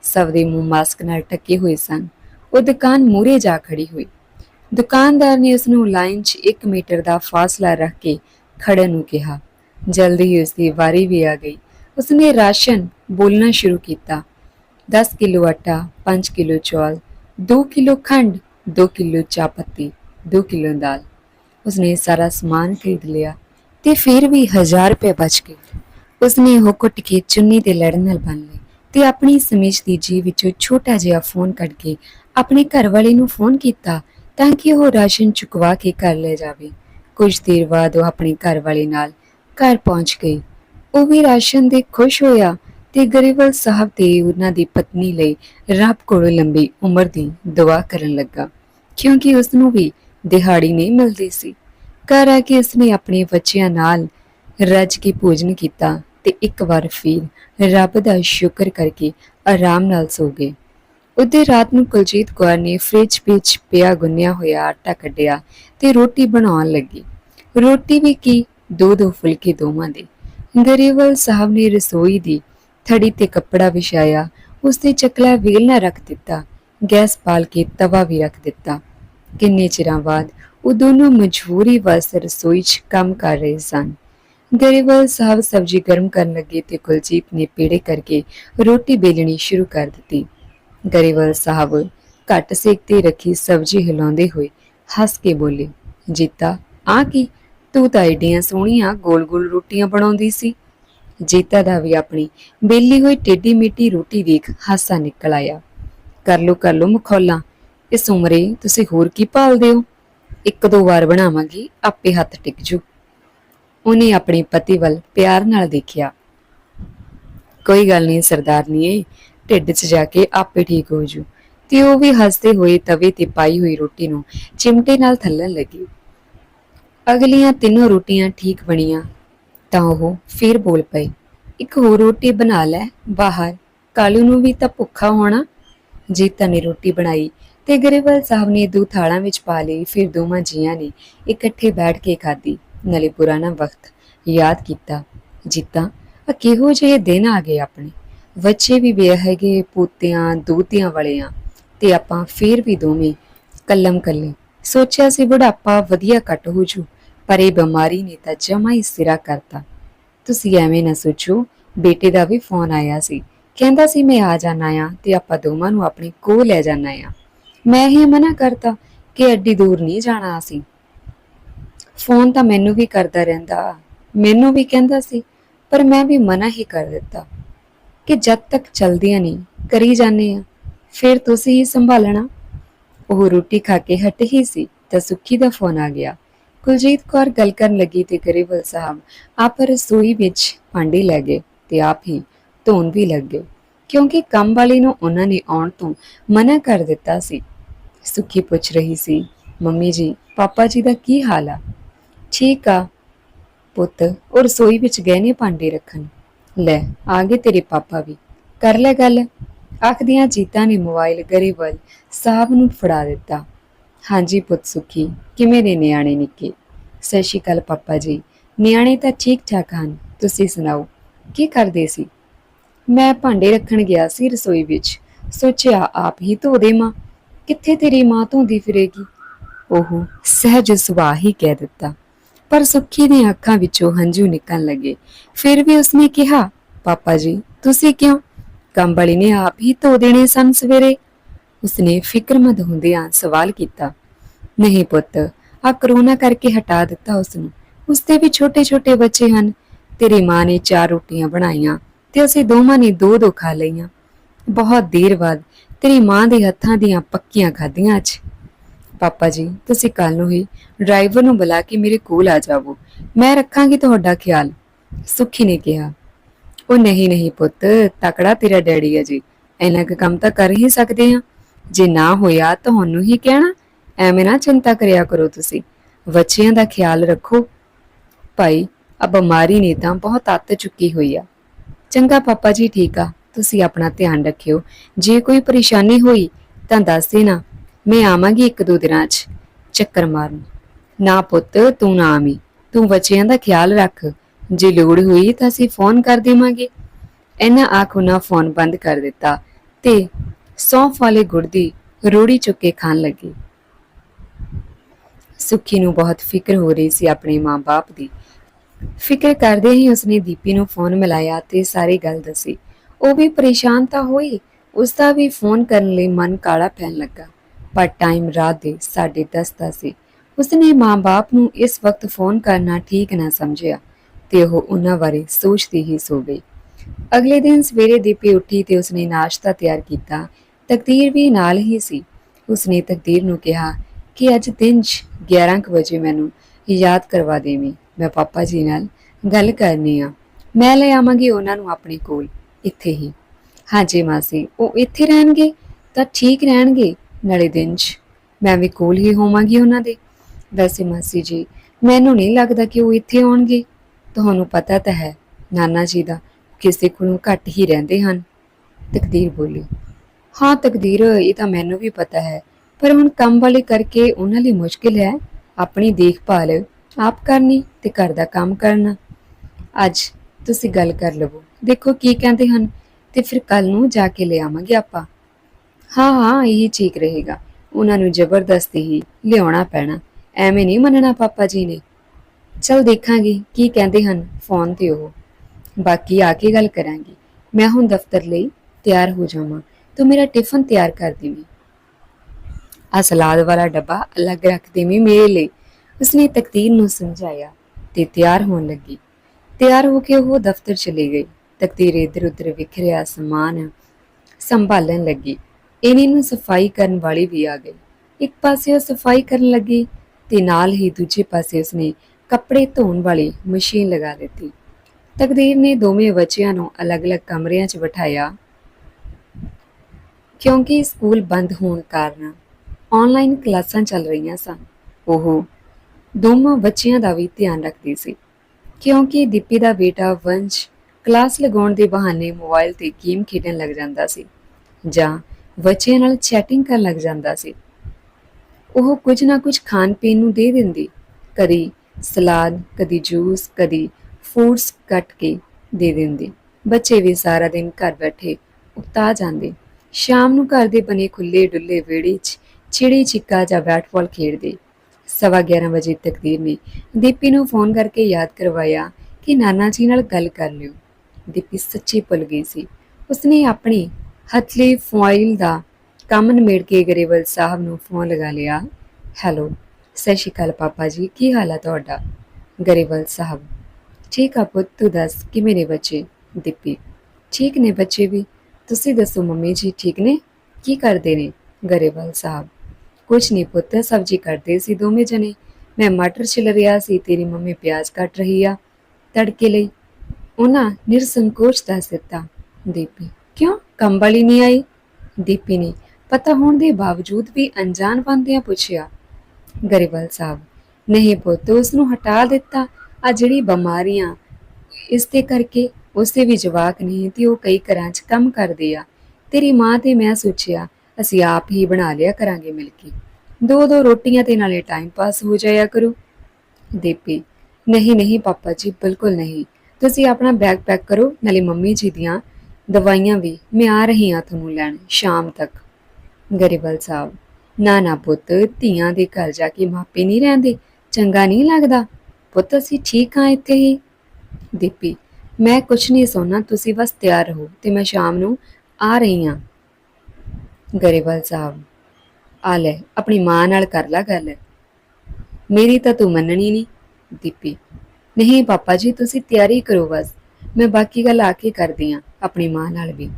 ਸਭ ਦੇ ਮੂੰਹ ਮਾਸਕ ਨਾਲ ਢੱਕੇ ਹੋਏ ਸਨ। ਉਹ ਦੁਕਾਨ ਮੂਰੇ ਜਾ ਖੜੀ ਹੋਈ। ਦੁਕਾਨਦਾਰ ਨੇ ਉਸ ਨੂੰ ਲਾਈਨ 'ਚ 1 ਮੀਟਰ ਦਾ ਫਾਸਲਾ ਰੱਖ ਕੇ ਖੜਨ ਨੂੰ ਕਿਹਾ। ਜਲਦੀ ਹੀ ਉਸ ਦੀ ਵਾਰੀ ਵੀ ਆ ਗਈ। ਉਸਨੇ ਰਾਸ਼ਨ ਬੋਲਣਾ ਸ਼ੁਰੂ ਕੀਤਾ। 10 ਕਿਲੋ ਆਟਾ 5 ਕਿਲੋ ਚੌਲ 2 ਕਿਲੋ ਖੰਡ 2 ਕਿਲੋ ਚਾਹ ਪੱਤੀ 2 ਕਿਲੋ ਦਾਲ। ਉਸਨੇ ਸਾਰਾ ਸਮਾਨ ਖਰੀਦ ਲਿਆ ਤੇ ਫਿਰ ਵੀ 1000 ਰੁਪਏ ਬਚ ਗਏ। ਉਸਨੇ ਉਹ ਕੁੱਟ ਕੇ ਚੁੰਨੀ ਦੇ ਲੜਨ ਨਾਲ ਬੰਨ ਲਈ ਤੇ ਆਪਣੀ ਸਮੇਜ ਦੀ ਜੀ ਵਿੱਚੋਂ ਛੋਟਾ ਜਿਹਾ ਫੋਨ ਕੱਢ ਕੇ ਆਪਣੇ ਘਰ ਵਾਲੇ ਨੂੰ ਫੋਨ ਕੀਤਾ ਤਾਂ ਕਿ ਉਹ ਰਾਸ਼ਨ ਚੁਕਵਾ ਕੇ ਘਰ ਲੈ ਜਾਵੇ। ਕੁਝ ਦੇਰ ਬਾਅਦ ਉਹ ਆਪਣੇ ਘਰ ਵਾਲੇ ਨਾਲ ਘਰ ਪਹੁੰਚ ਗਈ। ਉਹ ਵੀ ਰਾਸ਼ਨ ਦੇ ਖੁਸ਼ ਹੋਇਆ ਤੇ ਗਰੇਵਾਲ ਸਾਹਿਬ ਤੇ ਉਹਨਾਂ ਦੀ ਪਤਨੀ ਲਈ ਰੱਬ ਕੋਲੋਂ ਲੰਬੀ ਉਮਰ ਦੀ ਦੁਆ ਕਰਨ ਲੱਗਾ, ਕਿਉਂਕਿ ਉਸ ਨੂੰ ਵੀ ਦਿਹਾੜੀ ਨਹੀਂ ਮਿਲਦੀ ਸੀ। ਘਰ ਆ ਕੇ ਉਸਨੇ ਆਪਣੇ ਬੱਚਿਆਂ ਨਾਲ ਰੱਜ ਕੇ ਭੋਜਨ ਕੀਤਾ ਤੇ ਇੱਕ ਵਾਰ ਫਿਰ ਰੱਬ ਦਾ ਸ਼ੁਕਰ ਕਰਕੇ ਆਰਾਮ ਨਾਲ ਸੋ ਗਏ। ਉਹਦੇ ਰਾਤ ਨੂੰ ਕੁਲਜੀਤ ਕੌਰ ਨੇ ਫ੍ਰਿਜ ਵਿੱਚ ਪਿਆ ਗੁੰਨਿਆ ਹੋਇਆ ਆਟਾ ਕੱਢਿਆ ਤੇ ਰੋਟੀ ਬਣਾਉਣ ਲੱਗੀ। ਰੋਟੀ ਵੀ ਕੀ ਦੋ ਦੋ ਫੁਲਕੇ ਦੋਵਾਂ ਦੇ। ਗਰੇਵਾਲ ਸਾਹਿਬ ਨੇ ਰਸੋਈ ਦੀ ਥੜੀ ਤੇ ਕੱਪੜਾ ਵਿਛਾਇਆ ਉਸ ਤੇ ਚਕਲਾ ਵੇਲਣਾ ਰੱਖ ਦਿੱਤਾ, ਗੈਸ ਬਾਲ ਕੇ ਤਵਾ ਵੀ ਰੱਖ ਦਿੱਤਾ। ਕਿੰਨੇ ਚਿਰਾਂ ਬਾਅਦ ਉਹ ਦੋਨੋਂ ਮਜਬੂਰੀ ਵਸ ਰਸੋਈ 'ਚ ਕੰਮ ਕਰ ਰਹੇ ਸਨ। ਗਰੇਵਾਲ ਸਾਹਿਬ ਸਬਜ਼ੀ ਗਰਮ ਕਰਨ ਲੱਗੇ ਤੇ ਕੁਲਜੀਤ ਨੇ ਪੇੜੇ ਕਰਕੇ ਰੋਟੀ ਬੇਲਣੀ ਸ਼ੁਰੂ ਕਰ ਦਿੱਤੀ। ਗਰੇਵਾਲ ਸਾਹਿਬ ਘੱਟ ਸੇਕ ਤੇ ਰੱਖੀ ਸਬਜ਼ੀ ਹਿਲਾਉਂਦੇ ਹੋਏ ਹੱਸ ਕੇ ਬੋਲੇ, ਜੀਤਾ, ਆ ਕੀ? ਤੂੰ ਤਾਂ ਏਡੀਆਂ ਸੋਹਣੀਆਂ ਗੋਲ-ਗੋਲ ਰੋਟੀਆਂ ਬਣਾਉਂਦੀ ਸੀ। ਜੀਤਾ ਦਾ ਵੀ ਆਪਣੀ ਬੇਲੀ ਹੋਈ ਟੇਢੀ ਮਿੱਟੀ ਰੋਟੀ ਦੇਖ ਹਾਸਾ ਨਿਕਲ ਆਇਆ। ਕਰ ਲੋ ਕਰ ਲੋ ਮਖੌਲਾਂ, ਇਸ ਉਮਰੇ ਤੁਸੀਂ ਹੋਰ ਕੀ ਭਾਲਦੇ ਹੋ? ਇੱਕ ਦੋ ਵਾਰ ਬਣਾਵਾਂਗੀ, ਆਪੇ ਹੱਥ ਟਿਕ ਜੂ। ਉਹਨੇ ਆਪਣੇ ਪਤੀ ਵੱਲ ਪਿਆਰ ਨਾਲ ਦੇਖਿਆ। ਕੋਈ ਗੱਲ ਨਹੀਂ ਸਰਦਾਰਨੀਏ ਢਿੱਡ 'ਚ ਜਾ ਕੇ ਆਪੇ ਠੀਕ ਹੋ ਜੂ। ਤੇ ਉਹ ਵੀ ਹੱਸਦੇ ਹੋਏ ਤਵੇ ਤੇ ਪਾਈ ਹੋਈ ਰੋਟੀ ਨੂੰ ਚਿਮਟੇ ਨਾਲ ਥੱਲਣ ਲੱਗੀ। ਅਗਲੀਆਂ ਤਿੰਨੋਂ ਰੋਟੀਆਂ ਠੀਕ ਬਣੀਆਂ, ਤਾਂ ਉਹ ਫਿਰ ਬੋਲ ਪਈ ਇੱਕ ਹੋਰ ਰੋਟੀ ਬਣਾ ਲੈ, ਬਾਹਰ, ਕਾਲੂ ਨੂੰ ਵੀ ਤਾਂ ਭੁੱਖਾ ਹੋਣਾ। ਜੀਤਾ ਨੇ ਰੋਟੀ ਬਣਾਈ ਤੇ ਗਰੇਵਾਲ ਸਾਹਿਬ ਨੇ ਦੋ ਥਾਲਾਂ ਵਿੱਚ ਪਾ ਲਈ, ਫਿਰ ਦੋਵਾਂ ਜੀਆਂ ਨੇ ਇਕੱਠੇ ਬੈਠ ਕੇ ਖਾਧੀ, ਨਾਲੇ ਪੁਰਾਣਾ ਵਕਤ ਯਾਦ ਕੀਤਾ। ਜੀਤਾ ਆ ਕਿਹੋ ਜਿਹੇ ਦਿਨ ਆ ਗਏ ਆਪਣੇ। ਬੱਚੇ ਵੀ ਵਿਆਹ ਹੈਗੇ, ਪੋਤਿਆਂ, ਦੋਤਿਆਂ ਵਾਲਿਆਂ, ਤੇ ਆਪਾਂ ਫਿਰ ਵੀ ਦੋਵੇਂ ਕੱਲਮ ਕੱਲੇ ਸੋਚਿਆ ਸੀ ਬੁਢਾਪਾ ਵਧੀਆ ਕੱਟ ਹੋ ਜੂ ਪਰ ਇਹ ਬਿਮਾਰੀ ਨੇ ਤਾਂ ਜਮਾ ਹੀ ਸਿਰਾ ਕਰਤਾ। ਤੁਸੀਂ ਐਵੇਂ ਨਾ ਸੋਚੋ, ਬੇਟੇ ਦਾ ਵੀ ਫੋਨ ਆਇਆ ਸੀ। ਕਹਿੰਦਾ ਸੀ, ਮੈਂ ਆ ਜਾਣਾ ਆ ਤੇ ਆਪਾਂ ਦੋਵਾਂ ਨੂੰ ਆਪਣੇ ਕੋਲ ਲੈ ਜਾਣਾ ਆ। ਮੈਂ ਹੀ ਮਨਾ ਕਰਤਾ ਕਿ ਐਡੀ ਦੂਰ ਨਹੀਂ ਜਾਣਾ ਅਸੀਂ। ਫੋਨ ਤਾਂ ਮੈਨੂੰ ਵੀ ਕਰਦਾ ਰਹਿੰਦਾ, ਮੈਨੂੰ ਵੀ ਕਹਿੰਦਾ ਸੀ, ਪਰ ਮੈਂ ਵੀ ਮਨਾ ਹੀ ਕਰ ਦਿੱਤਾ ਕਿ ਜਦ ਤੱਕ ਚਲਦੀਆਂ ਨਹੀਂ, ਕਰੀ ਜਾਂਦੇ ਆ, ਫਿਰ ਤੁਸੀਂ ਹੀ ਸੰਭਾਲਣਾ। ਉਹ ਰੋਟੀ ਖਾ ਕੇ ਹਟ ਹੀ ਸੀ ਤਾਂ ਸੁੱਖੀ ਦਾ ਫੋਨ ਆ ਗਿਆ। ਕੁਲਜੀਤ ਕੌਰ ਗੱਲ ਕਰਨ ਲੱਗੀ ਤੇ ਗਰੇਵਾਲ ਸਾਹਿਬ ਆਪ ਰਸੋਈ ਵਿੱਚ ਭਾਂਡੇ ਲੈ ਗਏ ਤੇ ਆਪ ਹੀ ਧੋਣ ਵੀ ਲੱਗ ਕਿਉਂਕਿ ਕੰਮ ਵਾਲੀ ਨੂੰ ਉਹਨਾਂ ਨੇ ਆਉਣ ਤੋਂ ਮਨਾ ਕਰ ਦਿੱਤਾ ਸੀ। ਸੁੱਖੀ ਪੁੱਛ ਰਹੀ ਸੀ, ਮੰਮੀ ਜੀ, ਪਾਪਾ ਜੀ ਦਾ ਕੀ ਹਾਲ ਆ? ਠੀਕ ਆ ਪੁੱਤ, ਉਹ ਰਸੋਈ ਵਿੱਚ ਗਏ ਨੇ ਭਾਂਡੇ ਰੱਖਣ। ਲੈ, ਆ ਗਏ ਤੇਰੇ ਪਾਪਾ ਵੀ। ਕਰ ਲੈ ਗੱਲ। ਆਖਦਿਆਂ ਜੀਤਾ ਨੇ ਮੋਬਾਈਲ ਗਰੇਵਾਲ ਸਾਹਿਬ ਨੂੰ ਫੜਾ ਦਿੱਤਾ। ਹਾਂਜੀ ਪੁੱਤ ਸੁਖੀ, ਕਿਵੇਂ ਨੇ ਨਿਆਣੇ ਨਿੱਕੇ? ਸਤਿ ਸ਼੍ਰੀ ਅਕਾਲ ਪਾਪਾ ਜੀ। ਨਿਆਣੇ ਤਾਂ ਠੀਕ ਠਾਕ ਹਨ, ਤੁਸੀਂ ਸੁਣਾਓ, ਕੀ ਕਰਦੇ ਸੀ? ਮੈਂ ਭਾਂਡੇ ਰੱਖਣ ਗਿਆ ਸੀ ਰਸੋਈ ਵਿੱਚ। ਸੋਚਿਆ ਆਪ ਹੀ ਧੋ ਦੇਵਾਂ। ਕਿੱਥੇ ਤੇਰੀ ਮਾਂ ਧੋਂਦੀ ਫਿਰੇਗੀ? ਉਹ ਸਹਿਜ ਸੁਭਾਅ ਹੀ ਕਹਿ ਦਿੱਤਾ। ਪਰ ਸੁੱਖੀ ਦੀਆਂ ਅੱਖਾਂ ਵਿੱਚੋਂ ਹੰਝੂ ਨਿਕਲਣ ਲੱਗੇ। ਫਿਰ ਵੀ ਉਸਨੇ ਕਿਹਾ, ਪਾਪਾ ਜੀ, ਤੁਸੀਂ ਕਿਉਂ ਕੰਬਲੀ ਨੇ ਆਪ ਹੀ ਧੋ ਦੇਣੇ ਸਨ ਸਵੇਰੇ। ਉਸਨੇ ਫਿਕਰਮੰਦ ਹੁੰਦਿਆਂ ਸਵਾਲ ਕੀਤਾ, ਨਹੀਂ ਪੁੱਤ, ਆ ਕਰੋਨਾ ਕਰਕੇ ਹਟਾ ਦਿੱਤਾ ਉਸਨੂੰ। ਉਸਦੇ ਵੀ ਛੋਟੇ-ਛੋਟੇ ਬੱਚੇ ਹਨ। ਤੇਰੀ ਮਾਂ ਨੇ ਚਾਰ ਰੋਟੀਆਂ ਬਣਾਈਆਂ ਤੇ ਅਸੀਂ ਦੋਵਾਂ ਨੇ ਦੋ ਦੋ ਖਾ ਲਈਆਂ। ਬਹੁਤ ਦੇਰ ਬਾਅਦ ਤੇਰੀ ਮਾਂ ਦੇ ਹੱਥਾਂ ਦੀਆਂ ਪੱਕੀਆਂ ਖਾਧੀਆਂ ਅੱਜ। ਪਾਪਾ ਜੀ, ਤੁਸੀਂ ਕੱਲ ਨੂੰ ਹੀ ਡਰਾਈਵਰ ਨੂੰ ਬੁਲਾ ਕੇ ਮੇਰੇ ਕੋਲ ਆ ਜਾਵੋ। ਮੈਂ ਰੱਖਾਂਗੀ ਤੁਹਾਡਾ ਖਿਆਲ, ਸੁਖੀ ਨੇ ਕਿਹਾ। ਉਹ ਨਹੀਂ ਨਹੀਂ ਪੁੱਤ, ਤਕੜਾ ਤੇਰਾ ਡੈਡੀ ਹੈ ਜੀ। ਇੰਨਾ ਕੁ ਕੰਮ ਤਾਂ ਕਰ ਹੀ ਸਕਦੇ ਆ ਜੇ ਨਾ ਹੋਇਆ ਤੁਹਾਨੂੰ ਹੀ ਕਹਿਣਾ। ਐਵੇਂ ਨਾ ਚਿੰਤਾ ਕਰਿਆ ਕਰੋ ਤੁਸੀਂ। ਬੱਚਿਆਂ ਦਾ ਖਿਆਲ ਰੱਖੋ। ਭਾਈ ਆ ਬਿਮਾਰੀ ਨੇ ਤਾਂ ਬਹੁਤ ਅੱਤ ਚੁੱਕੀ ਹੋਈ ਆ। ਚੰਗਾ ਪਾਪਾ ਜੀ ਠੀਕ ਆ, ਤੁਸੀਂ ਆਪਣਾ ਧਿਆਨ ਰੱਖਿਓ। ਜੇ ਕੋਈ ਪਰੇਸ਼ਾਨੀ ਹੋਈ ਤਾਂ ਦੱਸ ਦੇਣਾ। ਮੈਂ ਆਵਾਂਗੀ ਇੱਕ ਦੋ ਦਿਨਾਂ 'ਚ। ਚੱਕਰ ਮਾਰਨ। ਨਾ ਪੁੱਤ, ਤੂੰ ਨਾ ਆਵੀਂ। ਤੂੰ ਬੱਚਿਆਂ ਦਾ ਖਿਆਲ ਰੱਖ। ਜੇ ਲੋੜ ਹੋਈ ਤਾਂ ਅਸੀਂ ਫੋਨ ਕਰ ਦੇਵਾਂਗੇ। ਇਹਨਾਂ ਆਖ ਉਹਨਾਂ ਫੋਨ ਬੰਦ ਕਰ ਦਿੱਤਾ ਤੇ ਸੌਂਫ ਵਾਲੇ ਗੁੜ ਦੀ ਰੋੜੀ ਚੁੱਕ ਕੇ ਖਾਣ ਲੱਗੀ। ਸੁੱਖੀ ਨੂੰ ਬਹੁਤ ਫਿਕਰ ਹੋ ਰਹੀ ਸੀ ਆਪਣੇ ਮਾਂ-ਬਾਪ ਦੀ। ਫਿਕਰ ਕਰਦੇ ਹੀ ਉਸਨੇ ਦੀਪੀ ਨੂੰ ਫੋਨ ਮਿਲਾਇਆ ਤੇ ਸਾਰੀ ਗੱਲ ਦੱਸੀ। ਉਹ ਵੀ ਪਰੇਸ਼ਾਨ ਤਾਂ ਹੋਈ, ਉਸ ਦਾ ਵੀ ਫੋਨ ਕਰਨ ਲਈ ਮਨ ਕਾਲਾ ਪੈਣ ਲੱਗਾ। ਪਰ ਟਾਈਮ ਰਾਤ ਦੇ 10:30 ਦਾ ਸੀ। ਉਸਨੇ ਮਾਂ-ਬਾਪ ਨੂੰ ਇਸ ਵਕਤ ਫੋਨ ਕਰਨਾ ਠੀਕ ਨਾ ਸਮਝਿਆ। ਤੇ ਉਹ ਉਹਨਾਂ ਬਾਰੇ ਸੋਚਦੀ ਹੀ ਸੋ ਗਈ ਅਗਲੇ ਦਿਨ ਸਵੇਰੇ ਦੀਪੀ ਉੱਠੀ ਤੇ ਉਸਨੇ ਨਾਸ਼ਤਾ ਤਿਆਰ ਕੀਤਾ। ਤਕਦੀਰ ਵੀ ਨਾਲ ਹੀ ਸੀ। ਉਸਨੇ ਤਕਦੀਰ ਨੂੰ ਕਿਹਾ ਕਿ ਅੱਜ ਦਿਨ 'ਚ 11 ਕੁ ਵਜੇ ਮੈਨੂੰ ਯਾਦ ਕਰਵਾ ਦੇਵੀਂ। ਮੈਂ ਪਾਪਾ ਜੀ ਨਾਲ ਗੱਲ ਕਰਨੀ ਆ। ਮੈਂ ਲੈ ਆਵਾਂਗੀ ਉਹਨਾਂ ਨੂੰ ਆਪਣੇ ਕੋਲ, ਇੱਥੇ ਹੀ। ਹਾਂਜੀ ਮਾਸੀ, ਉਹ ਇੱਥੇ ਰਹਿਣਗੇ? ਤਾਂ ਠੀਕ ਰਹਿਣਗੇ, ਨਾਲੇ ਦਿਨ 'ਚ ਮੈਂ ਵੀ ਕੋਲ ਹੀ ਹੋਵਾਂਗੀ ਉਹਨਾਂ ਦੇ। ਵੈਸੇ ਮਾਸੀ ਜੀ, ਮੈਨੂੰ ਨਹੀਂ ਲੱਗਦਾ ਕਿ ਉਹ ਇੱਥੇ ਆਉਣਗੇ। ਤੁਹਾਨੂੰ ਪਤਾ ਤਾਂ ਹੈ, ਨਾਨਾ ਜੀ ਦਾ ਕਿਸੇ ਕੋਲੋਂ ਘੱਟ ਹੀ ਰਹਿੰਦੇ ਹਨ। ਤਕਦੀਰ ਬੋਲੀ, ਹਾਂ ਤਕਦੀਰ, ਇਹ ਤਾਂ ਮੈਨੂੰ ਵੀ ਪਤਾ ਹੈ, ਪਰ ਹੁਣ ਕੰਮ ਵਾਲੇ ਕਰਕੇ ਉਹਨਾਂ ਲਈ ਮੁਸ਼ਕਿਲ ਹੈ। ਆਪਣੀ ਦੇਖਭਾਲ ਆਪ ਕਰਨੀ ਤੇ ਘਰ ਦਾ ਕੰਮ ਕਰਨਾ। ਅੱਜ ਤੁਸੀਂ ਗੱਲ ਕਰ ਲਵੋ। ਦੇਖੋ ਕੀ ਕਹਿੰਦੇ ਹਨ ਤੇ ਫਿਰ ਕੱਲ ਨੂੰ ਜਾ ਕੇ ਲਿਆਵਾਂਗੇ ਆਪਾਂ। ਹਾਂ ਹਾਂ, ਇਹ ਠੀਕ ਰਹੇਗਾ। ਉਹਨਾਂ ਨੂੰ ਜ਼ਬਰਦਸਤੀ ਹੀ ਲਿਆਉਣਾ ਪੈਣਾ। ਐਵੇਂ ਨਹੀਂ ਮੰਨਣਾ ਪਾਪਾ ਜੀ ਨੇ। ਚਲ ਦੇਖਾਂਗੇ ਕੀ ਕਹਿੰਦੇ ਹਨ ਫੋਨ ਤੇ ਉਹ। ਬਾਕੀ ਆ ਕੇ ਗੱਲ ਕਰਾਂਗੇ। ਮੈਂ ਹੁਣ ਦਫ਼ਤਰ ਲਈ ਤਿਆਰ ਹੋ ਜਾਵਾਂ ਤੂੰ ਮੇਰਾ ਟਿਫਨ ਤਿਆਰ ਕਰ ਦੇਵੀਂ। ਆ ਸਲਾਦ ਵਾਲਾ ਡੱਬਾ ਅਲੱਗ ਰੱਖ ਦੇਵੀਂ ਮੇਰੇ ਲਈ। ਉਸਨੇ ਤਕਦੀਰ ਨੂੰ ਸਮਝਾਇਆ ਤੇ ਤਿਆਰ ਹੋਣ ਲੱਗੀ। ਤਿਆਰ ਹੋ ਕੇ ਉਹ ਦਫ਼ਤਰ ਚਲੀ ਗਈ। ਤਕਦੀਰ ਇਧਰ ਉੱਧਰ ਵਿਖਰਿਆ ਸਮਾਨ ਸੰਭਾਲਣ ਲੱਗੀ। ਇਹਨੇ ਨੂੰ ਸਫ਼ਾਈ ਕਰਨ ਵਾਲੀ ਵੀ ਆ ਗਈ। ਇੱਕ ਪਾਸੇ ਉਹ ਸਫ਼ਾਈ ਕਰਨ ਲੱਗੀ ਤੇ ਨਾਲ ਹੀ ਦੂਜੇ ਪਾਸੇ ਉਸਨੇ ਕੱਪੜੇ ਧੋਣ ਵਾਲੀ ਮਸ਼ੀਨ ਲਗਾ ਦਿੱਤੀ। ਤਕਦੀਰ ਨੇ ਦੋਵੇਂ ਬੱਚਿਆਂ ਨੂੰ ਅਲੱਗ-ਅਲੱਗ ਕਮਰਿਆਂ 'ਚ ਬਿਠਾਇਆ। ਕਿਉਂਕਿ ਸਕੂਲ ਬੰਦ ਹੋਣ ਕਾਰਨ ਆਨਲਾਈਨ ਕਲਾਸਾਂ ਚੱਲ ਰਹੀਆਂ ਸਨ। ਉਹ ਦੋਵਾਂ ਬੱਚਿਆਂ ਦਾ ਵੀ ਧਿਆਨ ਰੱਖਦੀ ਸੀ। ਕਿਉਂਕਿ ਦੀਪੀ ਦਾ ਬੇਟਾ ਵੰਸ਼ ਕਲਾਸ ਲਗਾਉਣ ਦੇ ਬਹਾਨੇ ਮੋਬਾਈਲ ਤੇ ਗੇਮ ਖੇਡਣ ਲੱਗ ਜਾਂਦਾ ਸੀ ਜਾਂ ਬੱਚਿਆਂ ਨਾਲ ਚੈਟਿੰਗ ਕਰਨ ਲੱਗ ਜਾਂਦਾ ਸੀ। ਉਹ ਕੁਝ ਨਾ ਕੁਝ ਖਾਣ ਪੀਣ ਨੂੰ ਦੇ ਦਿੰਦੀ। ਕਦੀ ਸਲਾਦ, ਕਦੀ ਜੂਸ, ਕਦੀ ਫੂਡਸ ਕੱਟ ਕੇ ਦੇ ਦਿੰਦੇ। ਬੱਚੇ ਵੀ ਸਾਰਾ ਦਿਨ ਘਰ ਬੈਠੇ ਉਕਤਾ ਜਾਂਦੇ। ਸ਼ਾਮ ਨੂੰ ਘਰ ਦੇ ਬਨੇ ਖੁੱਲੇ ਡੁੱਲੇ ਵਿਹੜੇ 'ਚ ਚਿੜੀ ਚਿੱਕਾ ਜਾਂ ਬੈਟਬਾਲ ਖੇਡਦੇ। ਸਵਾ 11 ਵਜੇ ਤਕਦੀਰ ਨੇ ਦੀਪੀ ਨੂੰ ਫੋਨ ਕਰਕੇ ਯਾਦ ਕਰਵਾਇਆ ਕਿ ਨਾਨਾ ਜੀ ਨਾਲ ਗੱਲ ਕਰ ਲਿਓ। ਦੀਪੀ ਸੱਚੀ ਭੁੱਲ ਗਈ ਸੀ। ਉਸਨੇ ਆਪਣੀ ਹੱਥਲੀ ਫੋਇਲ ਦਾ ਕੰਮ ਨਿਮੇੜ ਕੇ ਗਰੇਵਲ ਸਾਹਿਬ ਨੂੰ ਫੋਨ ਲਗਾ ਲਿਆ, ਹੈਲੋ। ਸਤਿ ਸ਼੍ਰੀ ਅਕਾਲ ਪਾਪਾ ਜੀ, ਕੀ ਹਾਲ ਆ ਤੁਹਾਡਾ? ਗਰੇਵਾਲ ਸਾਹਿਬ। ਠੀਕ ਆ ਪੁੱਤ, ਤੂੰ ਦੱਸ, ਕਿਵੇਂ ਨੇ ਬੱਚੇ? ਦੀਪੀ। ਠੀਕ ਨੇ ਬੱਚੇ ਵੀ। ਤੁਸੀਂ ਦੱਸੋ ਮੰਮੀ ਜੀ, ਠੀਕ ਨੇ? ਕੀ ਕਰਦੇ ਨੇ? ਗਰੇਵਾਲ ਸਾਹਿਬ। ਕੁਛ ਨਹੀਂ ਪੁੱਤ, ਸਬਜ਼ੀ ਕੱਟਦੇ ਸੀ ਦੋਵੇਂ ਜਣੇ। ਮੈਂ ਮਟਰ ਛਿਲ ਰਿਹਾ ਸੀ, ਤੇਰੀ ਮੰਮੀ ਪਿਆਜ਼ ਕੱਟ ਰਹੀ ਆ ਤੜਕੇ ਲਈ। ਉਹਨਾਂ ਨਿਰਸੰਕੋਚ ਦੱਸ ਦਿੱਤਾ। ਦੀਪੀ, ਕਿਉਂ? ਕੰਬਲੀ ਨਹੀਂ ਆਈ? ਦੀਪੀ ਨੇ ਪਤਾ ਹੋਣ ਦੇ ਬਾਵਜੂਦ ਵੀ ਅਣਜਾਣ ਬੰਦਿਆਂ ਪੁੱਛਿਆ। ਗਰੇਵਾਲ ਸਾਹਿਬ, ਨਹੀਂ ਪੁੱਤ ਉਸ ਨੂੰ ਹਟਾ ਦਿੱਤਾ। ਆ ਜਿਹੜੀ ਬਿਮਾਰੀਆਂ ਇਸ ਦੇ ਕਰਕੇ ਉਸਦੇ ਵੀ ਜਵਾਕ ਨਹੀਂ ਤੇ ਉਹ ਕਈ ਘਰਾਂ 'ਚ ਕੰਮ ਕਰਦੇ ਆ। ਤੇਰੀ ਮਾਂ ਤੇ ਮੈਂ ਸੋਚਿਆ, ਅਸੀਂ ਆਪ ਹੀ ਬਣਾ ਲਿਆ ਕਰਾਂਗੇ ਮਿਲ ਕੇ ਦੋ ਦੋ ਰੋਟੀਆਂ ਤੇ ਨਾਲੇ ਟਾਈਮ ਪਾਸ ਹੋ ਜਾਇਆ ਕਰੂ। ਦੀਪੀ, ਨਹੀਂ ਨਹੀਂ ਪਾਪਾ ਜੀ, ਬਿਲਕੁਲ ਨਹੀਂ। ਤੁਸੀਂ ਆਪਣਾ ਬੈਗ ਪੈਕ ਕਰੋ, ਨਾਲੇ ਮੰਮੀ ਜੀ ਦੀਆਂ ਦਵਾਈਆਂ ਵੀ। ਮੈਂ ਆ ਰਹੀ ਹਾਂ ਤੁਹਾਨੂੰ ਲੈਣ, ਸ਼ਾਮ ਤੱਕ। ਗਰੇਵਾਲ ਸਾਹਿਬ ਨਾ ਨਾ ਪੁੱਤ, ਧੀਆਂ ਦੇ ਘਰ ਜਾ ਕੇ ਮਾਪੇ ਨਹੀਂ ਰਹਿੰਦੇ, ਚੰਗਾ ਨਹੀਂ ਲੱਗਦਾ। ਪੁੱਤ, ਅਸੀਂ ਠੀਕ ਹਾਂ ਇੱਥੇ ਹੀ। ਦੀਪੀ, ਮੈਂ ਕੁਛ ਨਹੀਂ ਸੋਨਾ, ਤੁਸੀਂ ਬਸ ਤਿਆਰ ਰਹੋ ਤੇ ਮੈਂ ਸ਼ਾਮ ਨੂੰ ਆ ਰਹੀ ਹਾਂ। ਗਰੇਵਾਲ ਸਾਹਿਬ, ਆ ਲੈ, ਆਪਣੀ ਮਾਂ ਨਾਲ ਕਰ ਲੈ ਗੱਲ। ਮੇਰੀ ਤਾਂ ਤੂੰ ਮੰਨਣੀ ਨਹੀਂ। ਦੀਪੀ, ਨਹੀਂ, ਪਾਪਾ ਜੀ, ਤੁਸੀਂ ਤਿਆਰੀ ਕਰੋ ਬਸ। ਮੈਂ ਬਾਕੀ ਗੱਲ ਆ ਕੇ ਕਰਦੀ ਆ ਆਪਣੀ ਮਾਂ ਨਾਲ ਵੀ।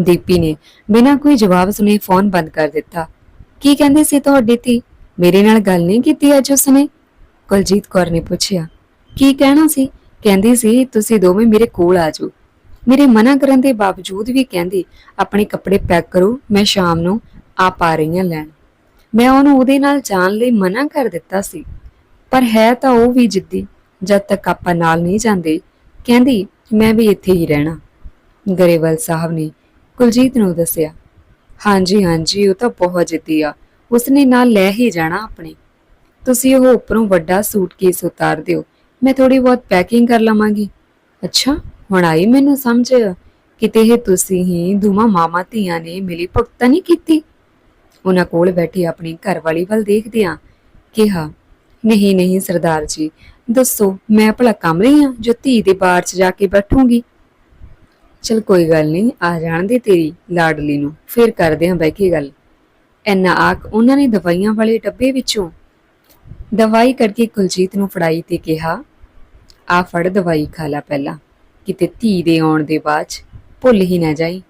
ਦੀਪੀ ਨੇ ਬਿਨਾਂ ਕੋਈ ਜਵਾਬ ਸੁਨੇ ਫੋਨ ਬੰਦ ਕਰ ਦਿੱਤਾ। ਕੀ ਕਹਿੰਦੇ ਸੀ ਤੁਹਾਡੀ ਧੀ? ਮੇਰੇ ਨਾਲ ਗੱਲ ਨਹੀਂ ਕੀਤੀ ਅੱਜ ਉਸਨੇ ਕੁਲਜੀਤ ਕੌਰ ਨੇ ਪੁੱਛਿਆ। ਕੀ ਕਹਿਣਾ ਸੀ? ਕਹਿੰਦੀ ਸੀ, ਤੁਸੀਂ ਦੋਵੇਂ ਮੇਰੇ ਕੋਲ ਆ ਜਾਓ। ਮੇਰੇ ਮਨਾ ਕਰਨ ਦੇ ਬਾਵਜੂਦ ਵੀ ਕਹਿੰਦੀ, ਆਪਣੇ ਕੱਪੜੇ ਪੈਕ ਕਰੋ, ਮੈਂ ਸ਼ਾਮ ਨੂੰ ਆਪ ਆ ਰਹੀ ਹਾਂ ਲੈਣ। ਮੈਂ ਉਹਨੂੰ ਉਹਦੇ ਨਾਲ ਜਾਣ ਲਈ ਮਨਾ ਕਰ ਦਿੱਤਾ ਸੀ। ਪਰ ਹੈ ਤਾਂ ਉਹ ਵੀ ਜਿੱਦੀ, ਜਦ ਤੱਕ ਆਪਾਂ ਨਾਲ ਨਹੀਂ ਜਾਂਦੇ। ਕਹਿੰਦੀ, ਮੈਂ ਵੀ ਇੱਥੇ ਹੀ ਰਹਿਣਾ। ਗਰੇਵਾਲ ਸਾਹਿਬ ਨੇ ਕੁਲਜੀਤ ਨੂੰ ਦੱਸਿਆ, ਹਾਂਜੀ ਹਾਂਜੀ, ਉਹ ਤਾਂ ਬਹੁਤ ਜਿੱਦੀ ਆ। ਉਸਨੇ ਨਾਲ ਲੈ ਹੀ ਜਾਣਾ ਆਪਣੇ। ਤੁਸੀਂ ਉਹ ਉੱਪਰੋਂ ਵੱਡਾ ਸੂਟਕੇਸ ਉਤਾਰ ਦਿਓ। ਮੈਂ ਥੋੜੀ ਬਹੁਤ ਪੈਕਿੰਗ ਕਰ ਲਵਾਂਗੀ। ਅੱਛਾ, ਹੁਣ ਆਈ ਮੈਨੂੰ ਸਮਝ। ਕਿਤੇ ਇਹ ਤੁਸੀਂ ਹੀ ਦੋਵਾਂ ਮਾਮਾ ਧੀਆਂ ਨੇ ਮਿਲੀ ਭੁਗਤਾ ਨਹੀਂ ਕੀਤੀ? ਉਹਨਾਂ ਕੋਲ ਬੈਠੀ ਆਪਣੀ ਘਰ ਵਾਲੀ ਵੱਲ ਦੇਖਦਿਆਂ ਕਿਹਾ, ਨਹੀਂ ਨਹੀਂ, ਸਰਦਾਰ ਜੀ, ਦੱਸੋ, ਮੈਂ ਭਲਾ ਕੰਮ ਰਹੀ ਆ ਜੋ ਧੀ ਦੇ ਬਾਰ 'ਚ ਜਾ ਕੇ ਬੈਠੂੰਗੀ? ਚਲ ਕੋਈ ਗੱਲ ਨਹੀਂ, ਆ ਜਾਣ ਦੇ ਤੇਰੀ ਲਾਡਲੀ ਨੂੰ, ਫਿਰ ਕਰਦੇ ਹਾਂ ਬਹਿ ਕੇ ਗੱਲ। ਐਨਾ ਆਖ ਉਹਨਾਂ ਨੇ ਦਵਾਈਆਂ ਵਾਲੇ ਡੱਬੇ ਵਿੱਚੋਂ ਦਵਾਈ ਕਰਕੇ ਕੁਲਜੀਤ ਨੂੰ ਫੜਾਈ ਤੇ ਕਿਹਾ, ਆ ਫੜ ਦਵਾਈ ਖਾ ਲੈ ਪਹਿਲਾਂ, ਕਿਤੇ ਧੀ ਦੇ ਆਉਣ ਦੇ ਬਾਅਦ 'ਚ ਭੁੱਲ ਹੀ ਨਾ ਜਾਈ।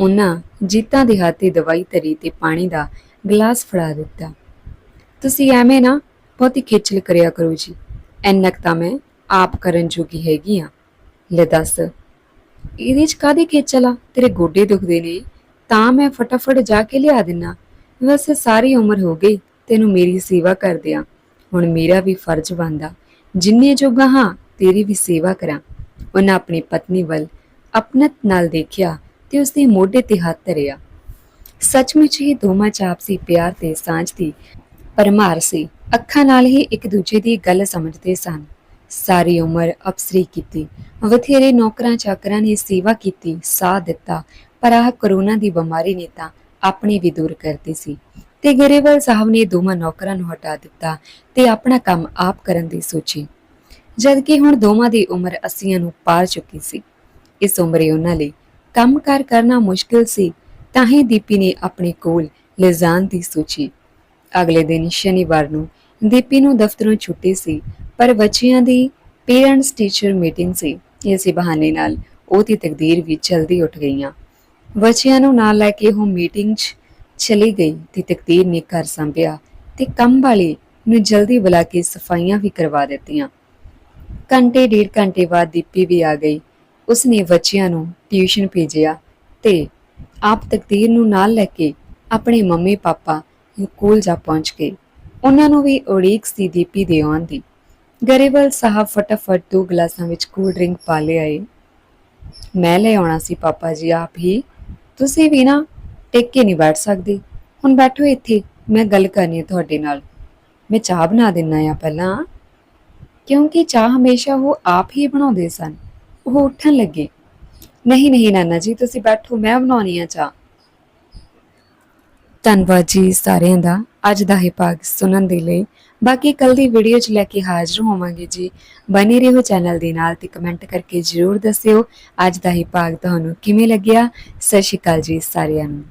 ਉਹਨਾਂ ਜੀਤਾਂ ਦੇ ਹੱਥੇ ਦਵਾਈ ਧਰੀ ਤੇ ਪਾਣੀ ਦਾ ਗਲਾਸ ਫੜਾ ਦਿੱਤਾ। ਤੁਸੀਂ ਐਵੇਂ ਨਾ ਬਹੁਤੀ ਖੇਚਲ ਕਰਿਆ ਕਰੋ ਜੀ, ਐਨਕ ਤਾਂ ਮੈਂ ਆਪ ਕਰਨ ਜੋਗੀ ਹੈਗੀ ਆ। ਲੈ ਦੱਸ ਇਹਦੇ ਚ ਕਾਦੀ ਖੇਚਲ ਤੇਰੇ ਗੋਡੇ ਦੁਖਦੇ ਨੇ। ਤਾਂ ਮੈਂ ਫਟਾਫਟ ਜਾ ਕੇ ਲਿਆ ਦਿੰਨਾ। ਵੈਸੇ ਸਾਰੀ ਉਮਰ ਹੋ ਗਈ, ਤੈਨੂੰ ਮੇਰੀ ਸੇਵਾ ਕਰਦਿਆਂ। ਹੁਣ ਮੇਰਾ ਵੀ ਫਰਜ਼ ਬਣਦਾ। ਜਿੰਨੇ ਜੋਗਾ ਹਾਂ, ਤੇਰੀ ਵੀ ਸੇਵਾ ਕਰਾਂ। ਉਹਨਾਂ ਆਪਣੀ ਪਤਨੀ ਵੱਲ ਅਪਨਤ ਨਾਲ ਦੇਖਿਆ ਤੇ ਉਸਦੇ ਮੋਢੇ ਤੇ ਹੱਥ ਧਰਿਆ। ਸੱਚਮੁੱਚ ਹੀ ਦੋਵਾਂ ਚ ਆਪਸੀ ਪਿਆਰ ਤੇ ਸਾਂਝ ਦੀ ਪਰਮਾਰ ਸੀ। ਅੱਖਾਂ ਨਾਲ ਹੀ ਇੱਕ ਦੂਜੇ ਦੀ ਗੱਲ ਸਮਝਦੇ ਸਨ। ਸਾਰੀ ਉਮਰ ਅਫਸਰੀ ਕੀਤੀ। ਬਥੇਰੇ ਨੌਕਰਾਂ ਚਾਕਰਾਂ ਨੇ ਸੇਵਾ ਕੀਤੀ ਸਾਥ ਦਿੱਤਾ, ਪਰ ਆਹ ਕਰੋਨਾ ਦੀ ਬਿਮਾਰੀ ਨੇ ਤਾਂ ਆਪਣੀ ਵੀ ਦੂਰ ਕਰਤੀ ਸੀ। ਤੇ ਗਰੇਵਾਲ ਸਾਹਿਬ ਨੇ ਦੋਵਾਂ ਨੌਕਰਾਂ ਨੂੰ ਹਟਾ ਦਿੱਤਾ ਤੇ ਆਪਣਾ ਕੰਮ ਆਪ ਕਰਨ ਦੀ ਸੋਚੀ। ਜਦ ਹੁਣ ਦੋਵਾਂ ਦੀ ਉਮਰ 80 ਨੂੰ ਪਾਰ ਚੁੱਕੀ ਸੀ, ਇਸ ਉਮਰੇ ਉਹਨਾਂ ਲਈ ਕੰਮਕਾਰ ਕਰਨਾ ਮੁਸ਼ਕਿਲ ਸੀ, ਤਾਂ ਹੀ ਦੀਪੀ ਨੇ ਆਪਣੇ ਕੋਲ ਲਿਜਾਣ ਦੀ ਸੋਚੀ। ਅਗਲੇ ਦਿਨ ਸ਼ਨੀਵਾਰ ਨੂੰ ਦੀਪੀ ਨੂੰ ਦਫ਼ਤਰੋਂ ਛੁੱਟੀ ਸੀ, ਪਰ ਬੱਚਿਆਂ ਦੀ ਪੇਰੈਂਟਸ ਟੀਚਰ ਮੀਟਿੰਗ ਸੀ, ਇਸੇ ਬਹਾਨੇ ਨਾਲ ਉਹਦੀ ਤਕਦੀਰ ਵੀ ਜਲਦੀ ਉੱਠ ਗਈਆਂ। ਬੱਚਿਆਂ ਨੂੰ ਨਾਲ ਲੈ ਕੇ ਉਹ ਮੀਟਿੰਗ 'ਚ ਚਲੀ ਗਈ ਤੇ ਤਕਦੀਰ ਨੇ ਘਰ ਸੰਭਿਆ ਤੇ ਕੰਮ ਵਾਲੀ ਨੂੰ ਜਲਦੀ ਬੁਲਾ ਕੇ ਸਫਾਈਆਂ ਵੀ ਕਰਵਾ ਦਿੱਤੀਆਂ। ਘੰਟੇ, ਡੇਢ ਘੰਟੇ ਬਾਅਦ ਦੀਪੀ ਵੀ ਆ ਗਈ। ਉਸਨੇ ਬੱਚਿਆਂ ਨੂੰ ਟਿਊਸ਼ਨ ਭੇਜਿਆ ਤੇ ਆਪ ਤਕਦੀਰ ਨੂੰ ਨਾਲ ਲੈ ਕੇ ਆਪਣੇ ਮੰਮੀ ਪਾਪਾ ਕੋਲ ਜਾ ਪਹੁੰਚ ਗਏ। ਉਹਨਾਂ ਨੂੰ ਵੀ ਉਡੀਕ ਸੀ ਦੀਪੀ ਦੇ ਆਉਣ ਦੀ। ਗਰੇਵਾਲ ਸਾਹਿਬ ਫਟਾਫਟ ਦੋ ਗਲਾਸਾਂ ਵਿੱਚ ਕੋਲਡ ਡਰਿੰਕ ਪਾ ਲਿਆਏ ਮੈਂ ਲੈ ਆਉਣਾ ਸੀ, ਪਾਪਾ ਜੀ, ਆਪ ਹੀ। ਤੁਸੀਂ ਵੀ ਨਾ ਟਿਕ ਕੇ ਨਹੀਂ ਬੈਠ ਸਕਦੇ। ਹੁਣ ਬੈਠੋ ਇੱਥੇ, ਮੈਂ ਗੱਲ ਕਰਨੀ ਹੈ ਤੁਹਾਡੇ ਨਾਲ। ਮੈਂ ਚਾਹ ਬਣਾ ਦਿੰਨਾ ਆ ਪਹਿਲਾਂ। ਕਿਉਂਕਿ ਚਾਹ ਹਮੇਸ਼ਾ ਉਹ ਆਪ ਹੀ ਬਣਾਉਂਦੇ ਸਨ। ਉਹ ਉੱਠਣ ਲੱਗੇ। ਨਹੀਂ ਨਹੀਂ, ਨਾਨਾ ਜੀ, ਤੁਸੀਂ ਬੈਠੋ, ਮੈਂ ਬਣਾਉਣੀ ਆ ਚਾਹ। ਧੰਨਵਾਦ ਜੀ ਸਾਰਿਆਂ ਦਾ। ਅੱਜ ਦਾ ਇਹ ਭਾਗ ਸੁਣਨ ਦੇ ਲਈ। ਬਾਕੀ ਕੱਲ ਦੀ ਵੀਡੀਓ 'ਚ ਲੈ ਕੇ ਹਾਜ਼ਰ ਹੋਵਾਂਗੇ ਜੀ। ਬਨੇ ਰਹੋ ਚੈਨਲ ਦੇ ਨਾਲ ਤੇ ਕਮੈਂਟ ਕਰਕੇ ਜਰੂਰ ਦੱਸਿਓ। ਅੱਜ ਦਾ ਇਹ ਭਾਗ ਤੁਹਾਨੂੰ ਕਿਵੇਂ ਲੱਗਿਆ? ਸਤਿ ਸ਼੍ਰੀ ਅਕਾਲ ਜੀ ਸਾਰਿਆਂ ਨੂੰ।